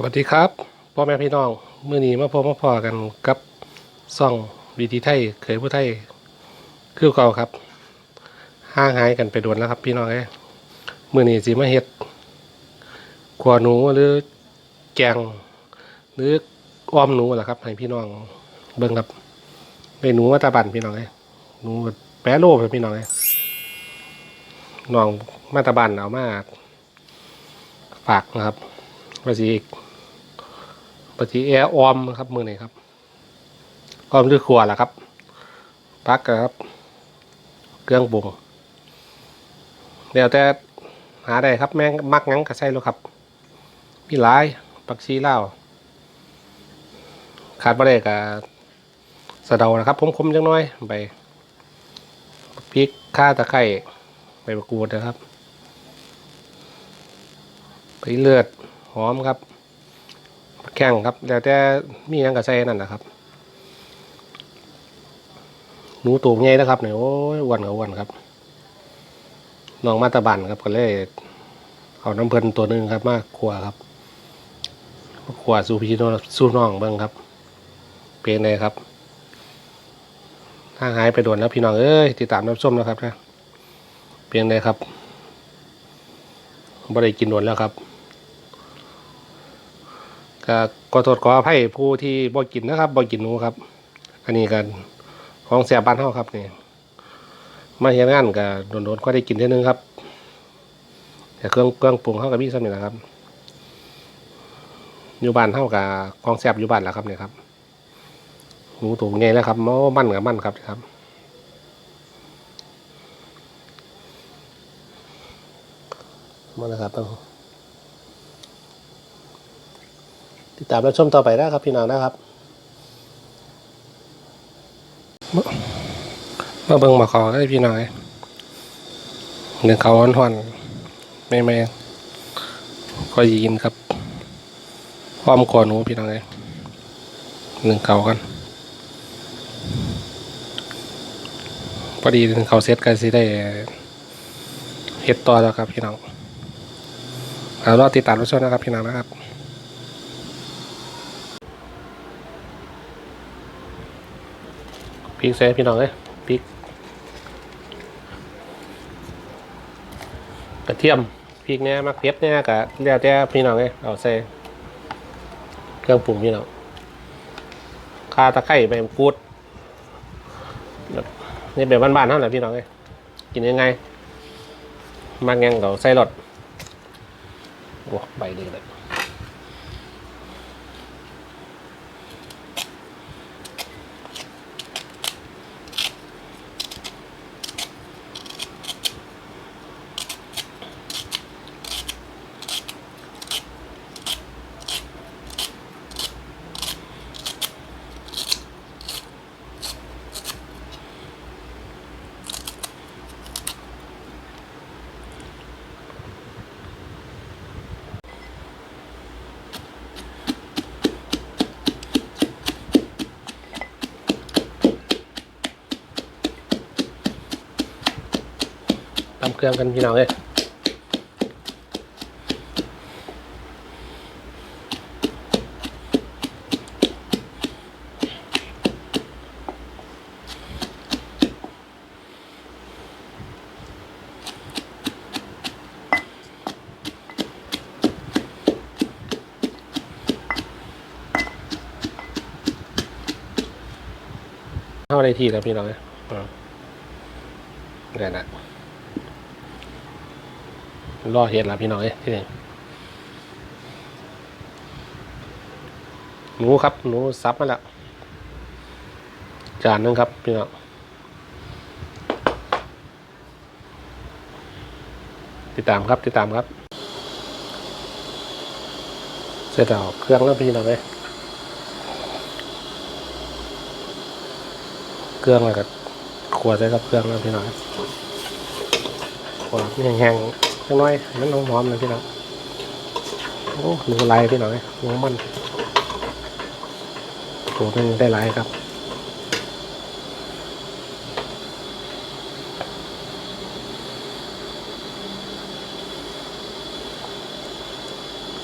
สวัสดีครับพ่อแม่พี่น้องเมื่อนี้มาพบมาพอกันกับซ่องวีทีไทยเคยผู้ไทยคือเก่าครับห่างหายกันไปโดนแล้วครับ พี่น้องเอ้เมื่อนี้สิมาเฮ็ดขวหนูหรือแกงหรืออ้อมหนูล่ะครับ ให้พี่น้องเบิ่งครับในหนูมาตาบันพี่น้องเอ้หนูแปรโลบพี่น้องเอ้น้องมาตาบันเอามาฝากนะครับภาษีาษีแอร์ออมครับมือไหนครับออมด้วยครัวล่ะครับปักครับ เครื่องปรุงเดี๋ยวแต่หาได้ครับแม่งมักงั้งกระใส่แล้วครับพี่หลายปักชีเล่าขาดบ่ได้กับสะเดานะครับคมจังน้อยไปพริกข่าตะไคร้ใบมะกรูดนะครับไปเลือดหอมครับ แข้งครับแล้วแต่มีหยังกับใส่นั่นนะครับหนูตูงใหญ่นะครับเนี่ยโอ้ยวันกับอ้วันครับน้องมาตาบันครับก็เลยเอาน้ำเพลินตัวหนึ่งครับ มาขัวครับขัวสูพี่น้องสู้น้องเบิ้งครับเป็นไงครับถ้าหายไปโดนแล้วพี่น้องเอ้ยติดตามน้ำส้มนะครับนะเพียงใดครับบ่ได้กินโดนแล้วครับ ก็ขอโทษขออภัยผู้ที่บ่กินนะครับบ่กินหนูครับ อันนี้กันของแสบบ้านเฮาครับนี่มาเฮ็ดงานก็โดนๆก็ได้กินเท่นึงครับ แต่เครื่องเครื่องปรุงเฮาก็มีซ้ำนี่แหละครับ อยู่บ้านเฮากับของแสบอยู่บ้านแหละครับเนี่ยครับหนูตัวใหญ่แล้วครับมอมันกับมันครับครับมาแล้วครับ ติดตามรับชมต่อไปนะครับพี่น้องนะครับมาเบิ่งมาขอให้พี่น้องเอ้ยเดี๋ยวเขาหอนๆไม่ไม่ก็ยินครับความขอหนูพี่น้องเอ้ยหนึ่งเขากันพอดีหนึ่งเขาเซตกันสิได้เฮ็ดต่อแล้วครับพี่น้องเอารอติดตามรับชมนะครับพี่น้องนะครับ พริ กใส่พี่น้องเลยพริก กระเทียมพริกเนี่ยมักเผ็ดเนี่ยกะแล้วแต่พี่น้องเลยเอาใส่เครื่องปรุงพี่น้องข่าตะไคร้ใบมะกรูดนี่แบบบ้านๆเท่านั้นพี่น้องเลยกินยังไงมักยังเราใส่รสโอ้ใบดีเลยำเครื่องกันพี่น้องเลยเข้าในที่แล้วพี่น้องเลยอ่าเดี๋ยวนะ รอเห็ดละพี่น้องเอ้ยที่นี่หนูครับหนูซับมาแล้วจานนึงครับพี่น้องติดตามครับติดตามครับ เสร็จแล้วเครื่องแล้วพี่น้องเอ้ยเครื่องอะไรกับขวดใส่กับเครื่องแล้วพี่น้องขวดแห้งๆ จังน้อยมันหอมๆเลยพี่น้องโอ้หนูลายพี่น้องหนูมันตัวนึงได้หลายครับ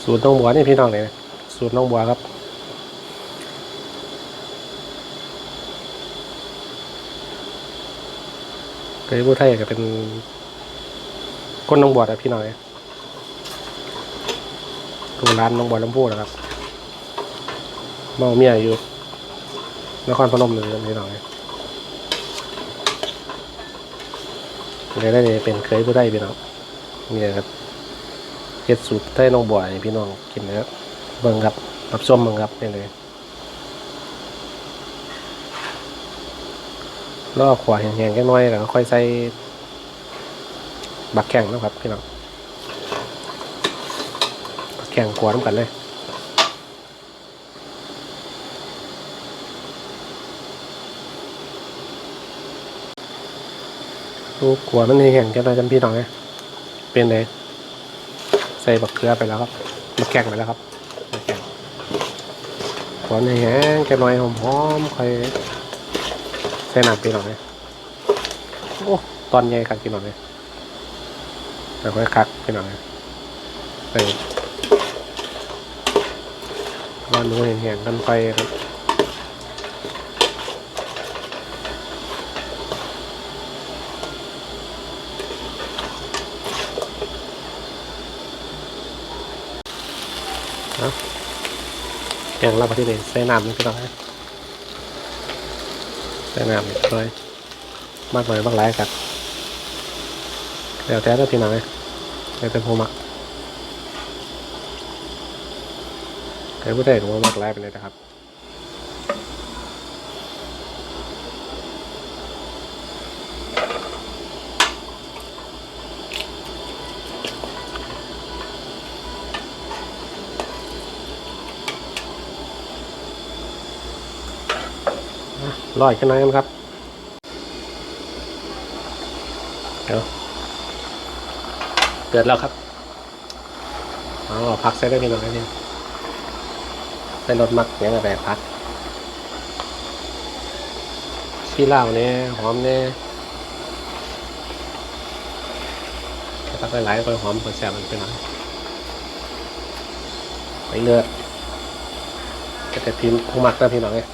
สูตรต้องบัวนี่พี่น้องเลยนะสูตรน้องบัวครับเคยผู้ไทยก็เป็น คนน้องบัวแต่พี่น้อยดูร้านน้องบัวลำพูนะครับเมาเมียอยู่นครพนมเลยพี่น้อยเลยได้เป็นเคยผู้ไทยพี่น้องเนี่ยครับเฮ็ดสูตรไทยน้องบัวให้พี่น้องกินนะครับเบิ่งครับรับชมเบิ่งครับนี่เลยรอขวาแห้งๆแค่น้อยแล้วก็ค่อยใส่ บักแข่งนะครับพี่น้องบักแข่งขวานกันเลยดูกขวามันแห้งๆแค่น้จำพี่น้องไงเป็นเลยใส่บักเกลือไปแล้วครับบักแข่งไปแล้วครับบักแข่งขวาแห้งๆแค่น้อยหอมๆค่อยใส่น้ำพี่น้องไงโอ้ตอนใหญ่ครับพี่น้องไง แล้วค่อยคักพี่น้องนไปว่าหนูเห็นเห็นกันไปครับเอาแกงรับมาที่นี่ใส่น้ำนี่พี่น้องนะใส่น้ำนี่เลยมากหน่อยบางหลายครับเดี๋ยวแต่ละพี่น้อง นะแต่เป็นผู้มักแต่ผู้ใดผมว่ามักไล่ไปเลยนะครับอะรออีกขึ้นหน่อยกันครับ เดี๋ยว เดือดแล้วครับเอพักใส่ได้พี่น้องนี่ใส่รสมักอย่างไรพักขี้เหล้าเนี่ยหอมเนี่ยพักหลายๆก็หอมเปิดแสบมันไปหน่อยไปเลือดก็แต่พิมพ์คงมักนะพี่น้องเนี่ย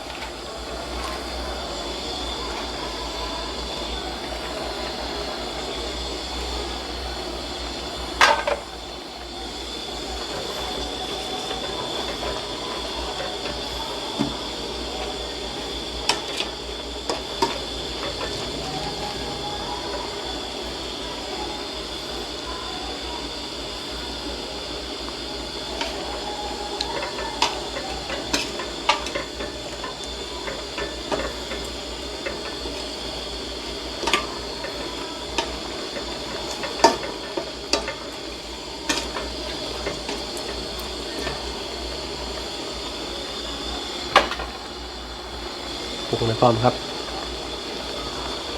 ปรุงในพร้อมครับ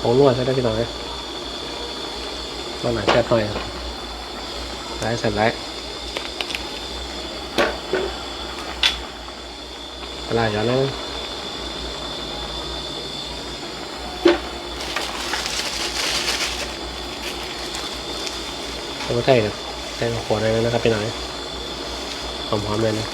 ผงนวใช้ได้พี่น้องเลยต้นไหนแค่หน่อยครับไล่เสร็จแล้วปลาอย่างนั้นเอาไปใส่ครับใส่หัวในนั้นนะครับพี่น้องหอมๆเลยนะ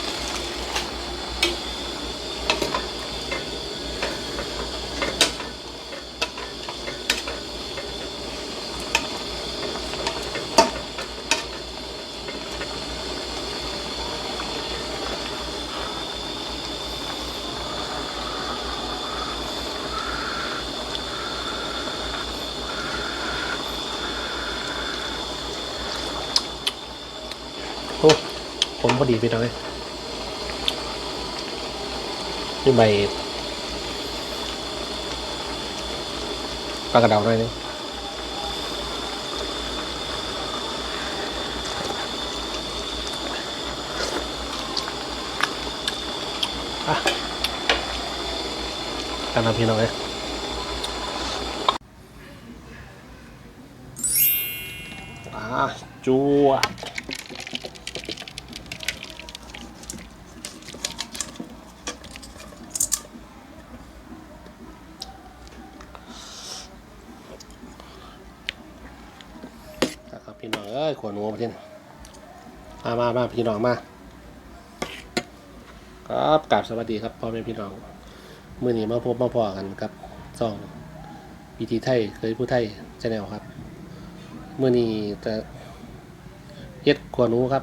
โอ้ผม พอดีไปหน่อยนี่ใบปลากระเดาหน่อยนึงอะกันนะพี่น้องเลยอะจัว ครับพี่น้องเอ้ยขวหนูมาที่นี่มามามา พี่น้องมาครับกราบสวัสดีครับพ่อแม่พี่น้องมื่อนี้มาพบมาพอกันกับซองวิธีไทยเคยผู้ไทยชาแนลครับมื่อนี้จะเฮ็ดขวนูครับ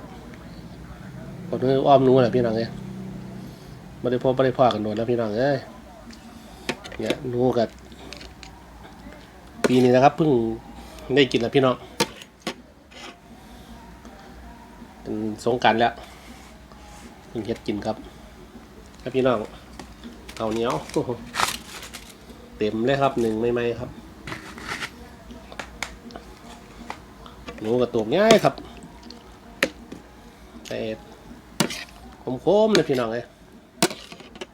ขวนูอ้อมนูแหละพี่น้องเอ้ยไม่ได้พบไม่ได้พอกันโดนแล้วพี่น้องเอ้ยเนี่ยนูกับปีนี้นะครับเพิ่งได้กินแล้วพี่น้อง เป็นสงการแล้วเพิ่งเฮ็ดกินครับ ครับพี่น้องเอาเหนียวเต็มเลยครับหนึ่งไม่ไหมครับหนูกระตุกง่ายครับแต่คมๆเลยพี่น้องเลย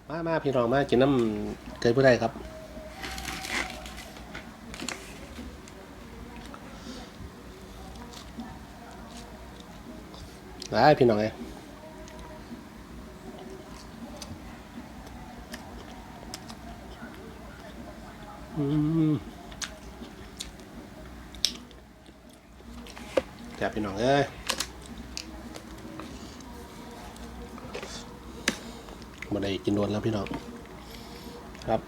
มามาพี่น้องมากินน้ำเคยผู้ใดครับ ได้พี่น้องเลยอืมแซ่บพี่น้องเอ้ยมาได้กินโดนแล้วพี่น้อง ครับ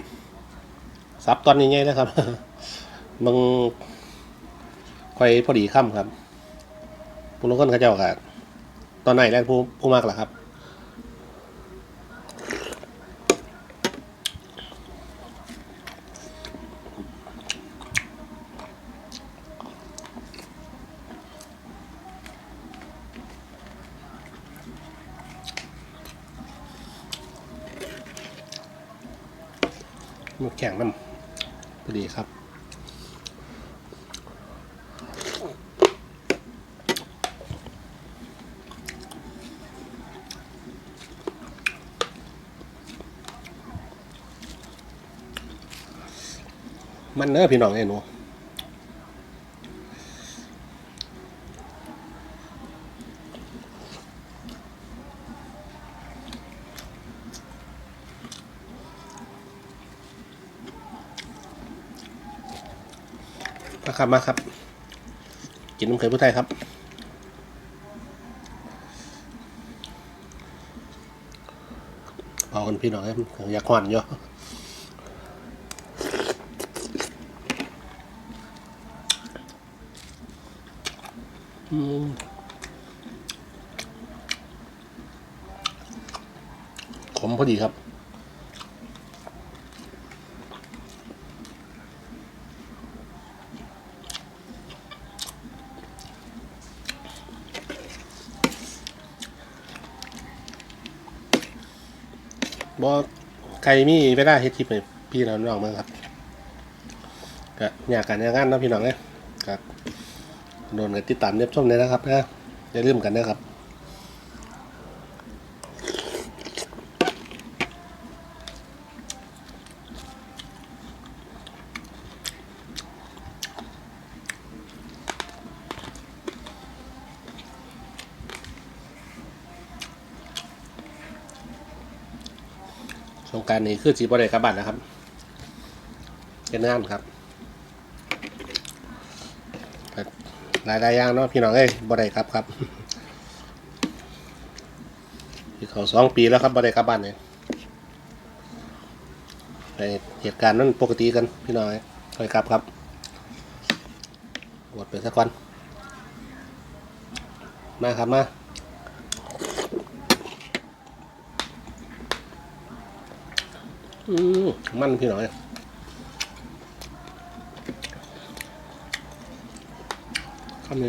ซับตอนนี้ไงนะครับมึงคอยพอดีค่ำครับผู้ลงคนเขาเจ้ากัน ตอนไหนแรกผู้ผู้มากล่ะครับ มันแข็งน้ำพอดีครับ มันเนอะพี่น้องไอ้หนูมาครับมาครับ กินน้ำเขือผู้ไทยครับพอกันพี่น้องครับอยากหวานเยอะ ขมพอดีครับ บอใครมีเวลาเฮ็ดคลิปให้พี่น้องน้องมั้งครับก็อยากกันอยากงานเนาะพี่น้องเนี่ยครับ โดนกันติดตามเนียบชมเลยนะครับนะอย่าลืมกันนะครับสงการนี้คือสีบริกลับบัตรนะครับเป็นงานครับ หลายหลายๆอย่างเนาะพี่น้องเอ้ยบริกลับครับที่เขาสองปีแล้วครับบริกลับบัตรเนี่ยในเหตุการณ์นั้นปกติกันพี่น้องเอ้ยบริกลับครับหมดไปสักวันมาครับมาอืมมันพี่น้อยทำยังไงพี่น้อง ข้า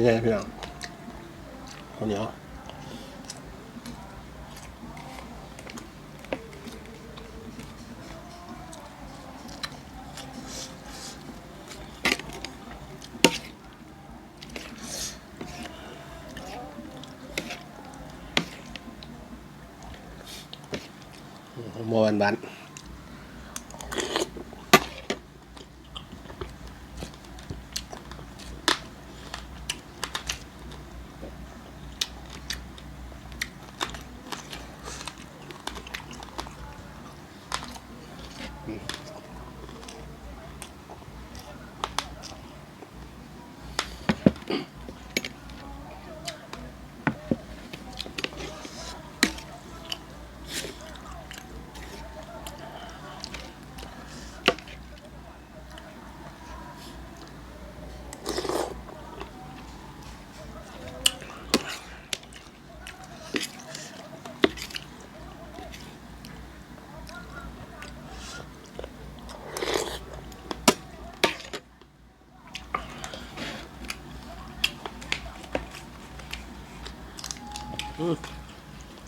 วเหนี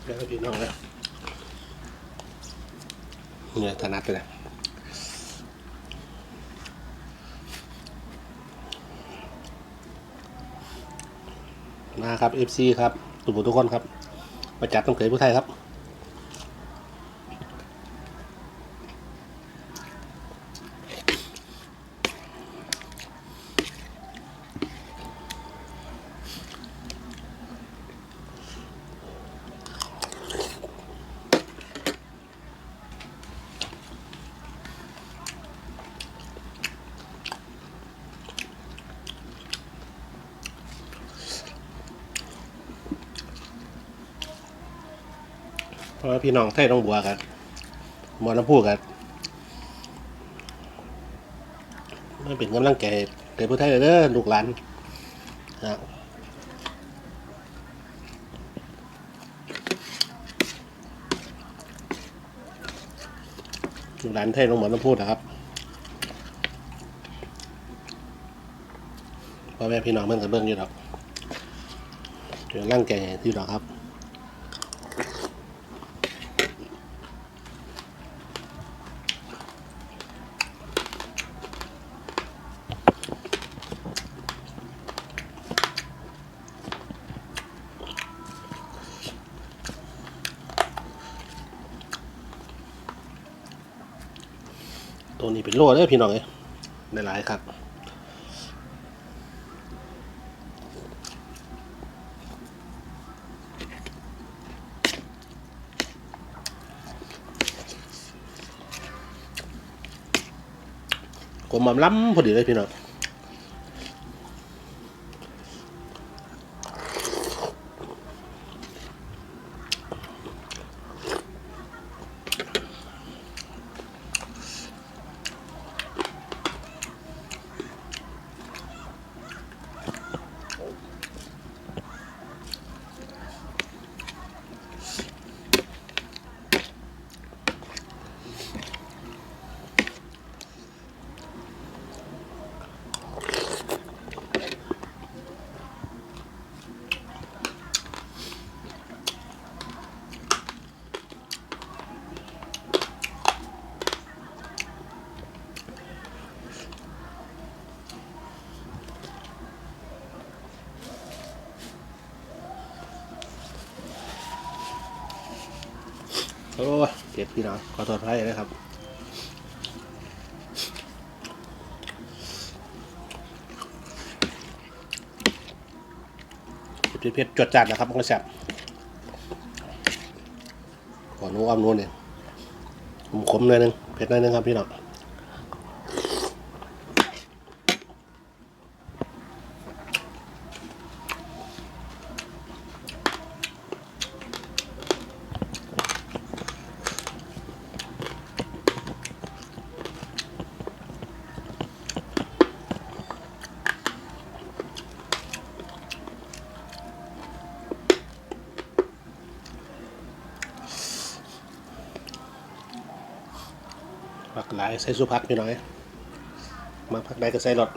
แล้วพี่น้องแล้วเนี่ยถนัดเลยมาครับ FC ครับทุกผู้ทุกคนครับ ประจัดต้องเขยผู้ไทยครับ ราะว่าพี่น้องไทยต้องบัวกันหมอน้ำพูกันไม่เป็นกำลังแก่เกิดผู้ไทยเด้อลูกหลานครับลูกหลานไทยต้องหมอน้ำพูนะครับพ่อแม่พี่น้องเมื่อนกับเบิ้งอยู่ดอกเกิดร่างแก่ที่ดอกครับ นี้เป็นโล่เด้อพี่น้องเอ้ยได้หลายครับกลมมล้ำพอดีเลยพี่น้อง โอ้เจ็บพี่น้องขอโทษให้นะครับเผ็ดเผ็ดจวดจัดนะครับมันก็แซ่บขอนู้อ้อมนู้นเนี่ยผมขมหน่อยหนึงเผ็ดหน่อยหนึงครับพี่น้อง ผักหลายใส่สุพักพี่น้อย มาผักได้ก็ใส่รถ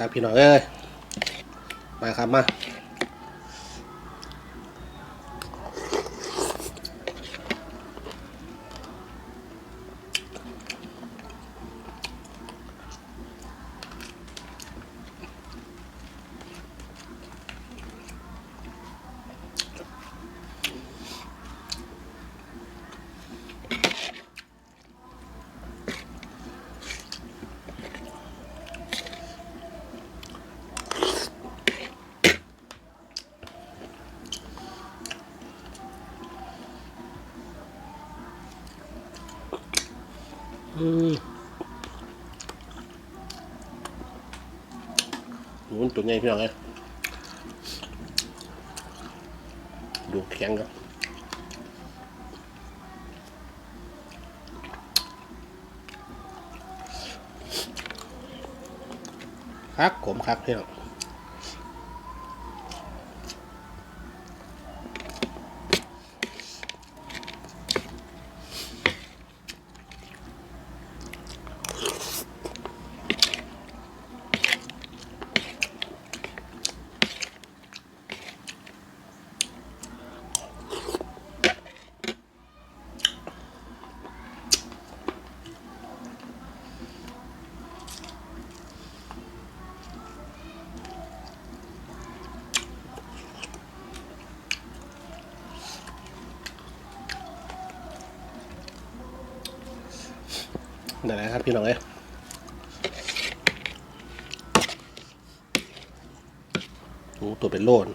นะครับ พี่น้องเอ้ยมาครับมา หมูมันตัวใหญ่พี่น้องเลยดูแข็งครับคักขมคักพี่น้อง นั่นแหละครับพี่น้องเอ้ยโอ้ตัวเป็นโลน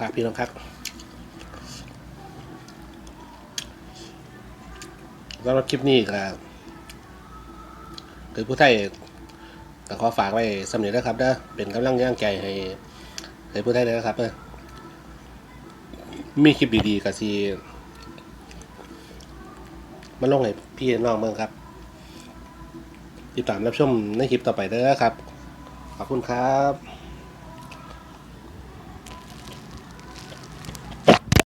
ครับพี่น้องครับสำหรับคลิปนี้ก็คือผู้ไทยก็ขอฝากไว้สำเร็จแล้วครับเด้อเป็นกำลังย่างใจให้ให้ผู้ไทยเลยนะครับเด้อมีคลิปดีๆกับซีมาลงให้พี่น้องเมืองครับ ติดตามรับชมในคลิปต่อไปเด้อครับ ขอบคุณครับ